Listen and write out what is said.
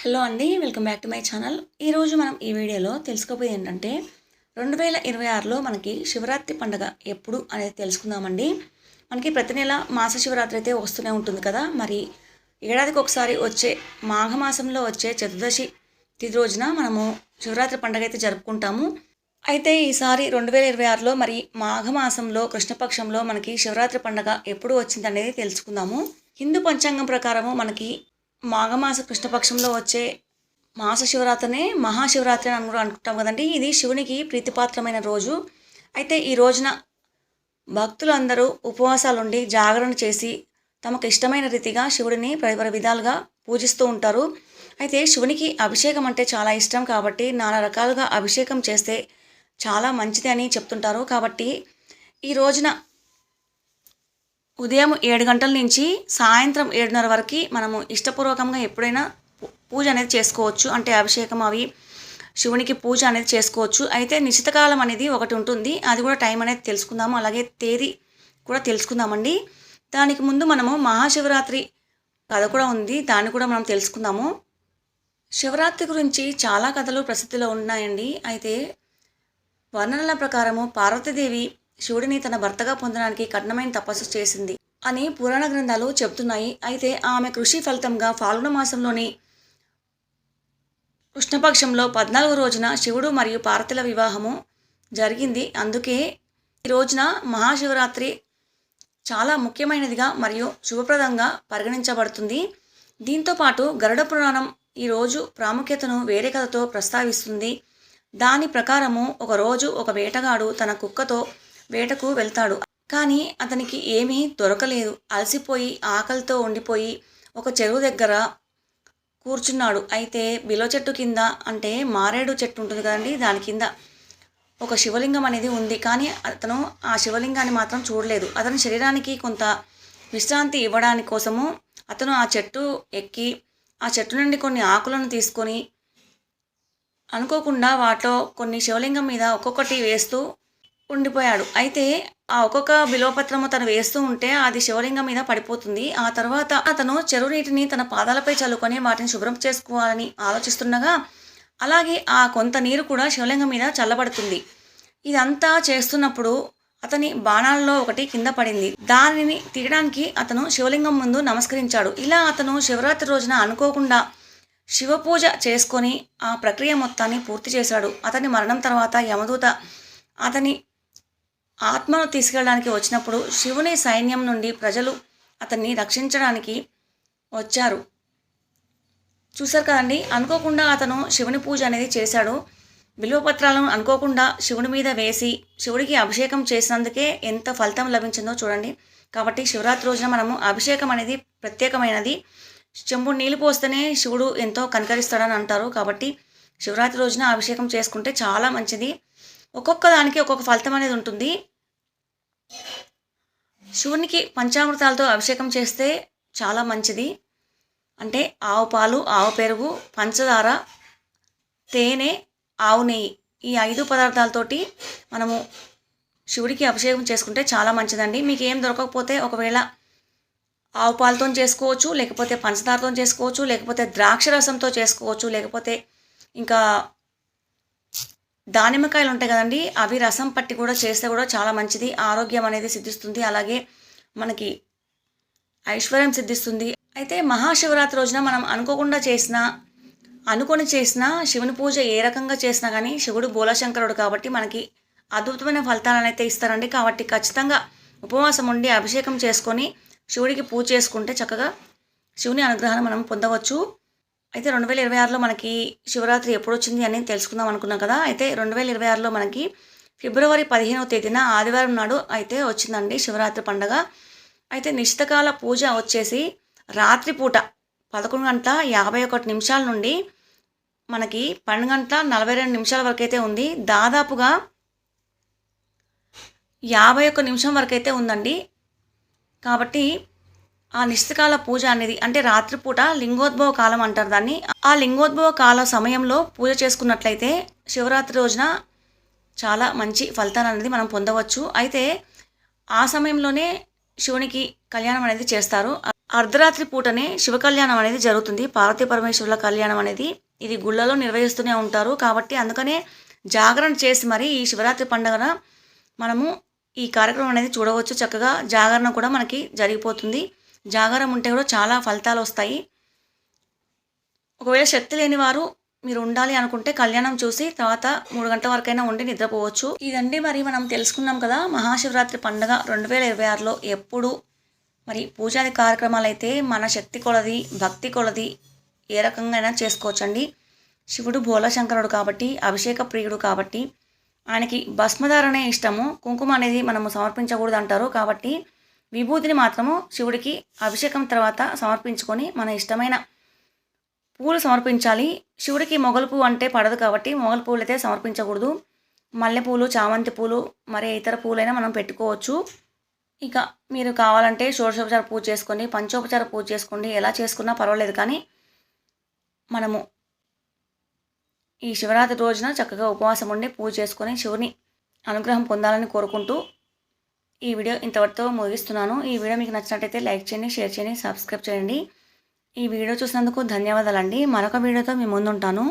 Hello అండి welcome back to my channel. ఈరోజు మనం ఈ వీడియోలో తెలుసుకోబోయేది ఏంటంటే రెండు వేల ఇరవై ఆరులో మనకి శివరాత్రి పండుగ ఎప్పుడు అనేది తెలుసుకుందామండి. మనకి ప్రతి నెల మాస శివరాత్రి అయితే వస్తూనే ఉంటుంది కదా. మరి ఏడాదికి ఒకసారి వచ్చే మాఘమాసంలో వచ్చే చతుర్దశి తిథి రోజున మనము శివరాత్రి పండుగ అయితే జరుపుకుంటాము. అయితే ఈసారి రెండు వేల ఇరవై ఆరులో మరి మాఘమాసంలో కృష్ణపక్షంలో మనకి శివరాత్రి పండుగ ఎప్పుడు వచ్చింది అనేది తెలుసుకుందాము. హిందూ పంచాంగం ప్రకారము మనకి మాఘమాస కృష్ణపక్షంలో వచ్చే మాస శివరాత్రినే మహాశివరాత్రి అని కూడా అనుకుంటాం కదండి. ఇది శివునికి ప్రీతిపాత్రమైన రోజు. అయితే ఈ రోజున భక్తులందరూ ఉపవాసాలుండి జాగరణ చేసి తమకు ఇష్టమైన రీతిగా శివుడిని పలు విధాలుగా పూజిస్తూ ఉంటారు. అయితే శివునికి అభిషేకం అంటే చాలా ఇష్టం కాబట్టి నానా రకాలుగా అభిషేకం చేస్తే చాలా మంచిది అని చెప్తుంటారు. కాబట్టి ఈ రోజున ఉదయం ఏడు గంటల నుంచి సాయంత్రం ఏడున్నర వరకు మనము ఇష్టపూర్వకంగా ఎప్పుడైనా పూజ అనేది చేసుకోవచ్చు. అంటే అభిషేకం అవి శివునికి పూజ అనేది చేసుకోవచ్చు. అయితే నిశ్చితకాలం అనేది ఒకటి ఉంటుంది. అది కూడా టైం అనేది తెలుసుకుందాము. అలాగే తేదీ కూడా తెలుసుకుందామండి. దానికి ముందు మనము మహాశివరాత్రి కథ కూడా ఉంది. దాన్ని కూడా మనం తెలుసుకుందాము. శివరాత్రి గురించి చాలా కథలు ప్రసిద్ధిలో ఉన్నాయండి. అయితే వర్ణనల ప్రకారము పార్వతీదేవి శివుడిని తన భర్తగా పొందడానికి కఠినమైన తపస్సు చేసింది అని పురాణ గ్రంథాలు చెబుతున్నాయి అయితే ఆమె కృషి ఫలితంగా ఫాల్గుణ మాసంలోని కృష్ణపక్షంలో పద్నాలుగు రోజున శివుడు మరియు పార్వతుల వివాహము జరిగింది. అందుకే ఈ రోజున మహాశివరాత్రి చాలా ముఖ్యమైనదిగా మరియు శుభప్రదంగా పరిగణించబడుతుంది. దీంతోపాటు గరుడ పురాణం ఈరోజు ప్రాముఖ్యతను వేరే కథతో ప్రస్తావిస్తుంది. దాని ప్రకారము ఒక రోజు ఒక వేటగాడు తన కుక్కతో వేటకు వెళ్తాడు. కానీ అతనికి ఏమీ దొరకలేదు. అలసిపోయి ఆకలితో ఉండిపోయి ఒక చెరువు దగ్గర కూర్చున్నాడు. అయితే బిలో చెట్టు కింద అంటే మారేడు చెట్టు ఉంటుంది కదండి దాని కింద ఒక శివలింగం అనేది ఉంది. కానీ అతను ఆ శివలింగాన్ని మాత్రం చూడలేదు. అతని శరీరానికి కొంత విశ్రాంతి ఇవ్వడాని కోసము అతను ఆ చెట్టు ఎక్కి ఆ చెట్టు నుండి కొన్ని ఆకులను తీసుకొని అనుకోకుండా వాటిలో కొన్ని శివలింగం మీద ఒక్కొక్కటి వేస్తూ ఉండిపోయాడు. అయితే ఆ ఒక్కొక్క బిలోపత్రము తను వేస్తూ ఉంటే అది శివలింగం మీద పడిపోతుంది. ఆ తర్వాత అతను చెరువు నీటిని తన పాదాలపై చల్లుకొని వాటిని శుభ్రం చేసుకోవాలని ఆలోచిస్తుండగా అలాగే ఆ కొంత నీరు కూడా శివలింగం మీద చల్లబడుతుంది. ఇదంతా చేస్తున్నప్పుడు అతని బాణాలలో ఒకటి కింద పడింది. దానిని తీయడానికి అతను శివలింగం ముందు నమస్కరించాడు. ఇలా అతను శివరాత్రి రోజున అనుకోకుండా శివపూజ చేసుకొని ఆ ప్రక్రియ మొత్తాన్ని పూర్తి చేశాడు. అతని మరణం తర్వాత యమదూత అతని ఆత్మను తీసుకెళ్ళడానికి వచ్చినప్పుడు శివుని సైన్యం నుండి ప్రజలు అతన్ని రక్షించడానికి వచ్చారు. చూశారు కదండి? అనుకోకుండా అతను శివుని పూజ అనేది చేశాడు. బిల్వపత్రాలను అనుకోకుండా శివుని మీద వేసి శివుడికి అభిషేకం చేసినందుకే ఎంత ఫలితం లభించిందో చూడండి. కాబట్టి శివరాత్రి రోజున మనము అభిషేకం అనేది ప్రత్యేకమైనది. చెంబు నీళ్ళు పోస్తేనే శివుడు ఎంతో కనికరిస్తాడని అంటారు. కాబట్టి శివరాత్రి రోజున అభిషేకం చేసుకుంటే చాలా మంచిది. ఒక్కొక్క దానికి ఒక్కొక్క ఫలితం అనేది ఉంటుంది. శివునికి పంచామృతాలతో అభిషేకం చేస్తే చాలా మంచిది. అంటే ఆవు పాలు ఆవు పెరుగు పంచదార తేనె ఆవు నెయ్యి ఈ ఐదు పదార్థాలతోటి మనము శివుడికి అభిషేకం చేసుకుంటే చాలా మంచిదండి. మీకు ఏం దొరకకపోతే ఒకవేళ ఆవు పాలతో చేసుకోవచ్చు లేకపోతే పంచదారతో చేసుకోవచ్చు లేకపోతే ద్రాక్ష రసంతో చేసుకోవచ్చు లేకపోతే ఇంకా దానిమ్మకాయలు ఉంటాయి కదండి అవి రసం పట్టి కూడా చేస్తే కూడా చాలా మంచిది. ఆరోగ్యం అనేది సిద్ధిస్తుంది. అలాగే మనకి ఐశ్వర్యం సిద్ధిస్తుంది. అయితే మహాశివరాత్రి రోజున మనం అనుకోకుండా చేసిన అనుకొని చేసిన శివుని పూజ ఏ రకంగా చేసినా కానీ శివుడు బోలశంకరుడు కాబట్టి మనకి అద్భుతమైన ఫలితాలను అయితే ఇస్తారండి. కాబట్టి ఖచ్చితంగా ఉపవాసం ఉండి అభిషేకం చేసుకొని శివుడికి పూజ చేసుకుంటే చక్కగా శివుని అనుగ్రహాన్ని మనం పొందవచ్చు. అయితే రెండు వేల ఇరవై ఆరులో మనకి శివరాత్రి ఎప్పుడు వచ్చింది అని తెలుసుకుందాం అనుకున్నాం కదా. అయితే రెండు వేల ఇరవై ఆరులో మనకి ఫిబ్రవరి పదిహేనవ తేదీన ఆదివారం నాడు అయితే వచ్చిందండి శివరాత్రి పండగ. అయితే నిశ్చితకాల పూజ వచ్చేసి రాత్రిపూట పదకొండు గంటల యాభై ఒకటి నిమిషాల నుండి మనకి పన్నెండు గంటల నలభై రెండు నిమిషాల వరకు అయితే ఉంది. దాదాపుగా యాభై ఒక్క నిమిషం వరకు అయితే ఉందండి. కాబట్టి ఆ నిశ్చితకాల పూజ అనేది అంటే రాత్రిపూట లింగోద్భవ కాలం అంటారు దాన్ని. ఆ లింగోద్భవ కాల సమయంలో పూజ చేసుకున్నట్లయితే శివరాత్రి రోజున చాలా మంచి ఫలితాలు అనేది మనం పొందవచ్చు. అయితే ఆ సమయంలోనే శివునికి కళ్యాణం అనేది చేస్తారు. అర్ధరాత్రి పూటనే శివ కళ్యాణం అనేది జరుగుతుంది. పార్వతీ పరమేశ్వరుల కళ్యాణం అనేది ఇది గుళ్ళలో నిర్వహిస్తూనే ఉంటారు. కాబట్టి అందుకనే జాగరణ చేసి మరి ఈ శివరాత్రి పండుగన మనము ఈ కార్యక్రమం అనేది చూడవచ్చు. చక్కగా జాగరణ కూడా మనకి జరిగిపోతుంది. జాగరం ఉంటే కూడా చాలా ఫలితాలు వస్తాయి ఒకవేళ శక్తి లేని వారు మీరు ఉండాలి అనుకుంటే కళ్యాణం చూసి తర్వాత మూడు గంటల వరకైనా ఉండి నిద్రపోవచ్చు. ఇదండి మరి మనం తెలుసుకున్నాం కదా మహాశివరాత్రి పండుగ రెండు వేల ఇరవై ఆరులో ఎప్పుడు? మరి పూజాది కార్యక్రమాలు అయితే మన శక్తి కొలది భక్తి కొలది ఏ రకంగా అయినా చేసుకోవచ్చండి. శివుడు భోలశంకరుడు కాబట్టి అభిషేక ప్రియుడు కాబట్టి ఆయనకి భస్మధారణే ఇష్టము. కుంకుమ అనేది మనము సమర్పించకూడదు అంటారు కాబట్టి విభూతిని మాత్రము శివుడికి అభిషేకం తర్వాత సమర్పించుకొని మన ఇష్టమైన పూలు సమర్పించాలి. శివుడికి మొగలు పువ్వు అంటే పడదు కాబట్టి మొగలు పువ్వులు అయితే సమర్పించకూడదు. మల్లెపూలు చామంతి పూలు మరి ఇతర పూలైనా మనం పెట్టుకోవచ్చు. ఇక మీరు కావాలంటే షోడశోపచార పూజ చేసుకోండి పంచోపచార పూజ చేసుకోండి ఎలా చేసుకున్నా పర్వాలేదు కానీ మనము ఈ శివరాత్రి రోజున చక్కగా ఉపవాసం ఉండి పూజ చేసుకొని శివుని అనుగ్రహం పొందాలని కోరుకుంటూ ఈ వీడియో ఇంతవరతో ముగిస్తున్నాను. ఈ వీడియో మీకు నచ్చినట్టయితే లైక్ చేయండి షేర్ చేయండి సబ్స్క్రైబ్ చేయండి. ఈ వీడియో చూసినందుకు ధన్యవాదాలండి. మరొక వీడియోతో మీ ముందుంటాను.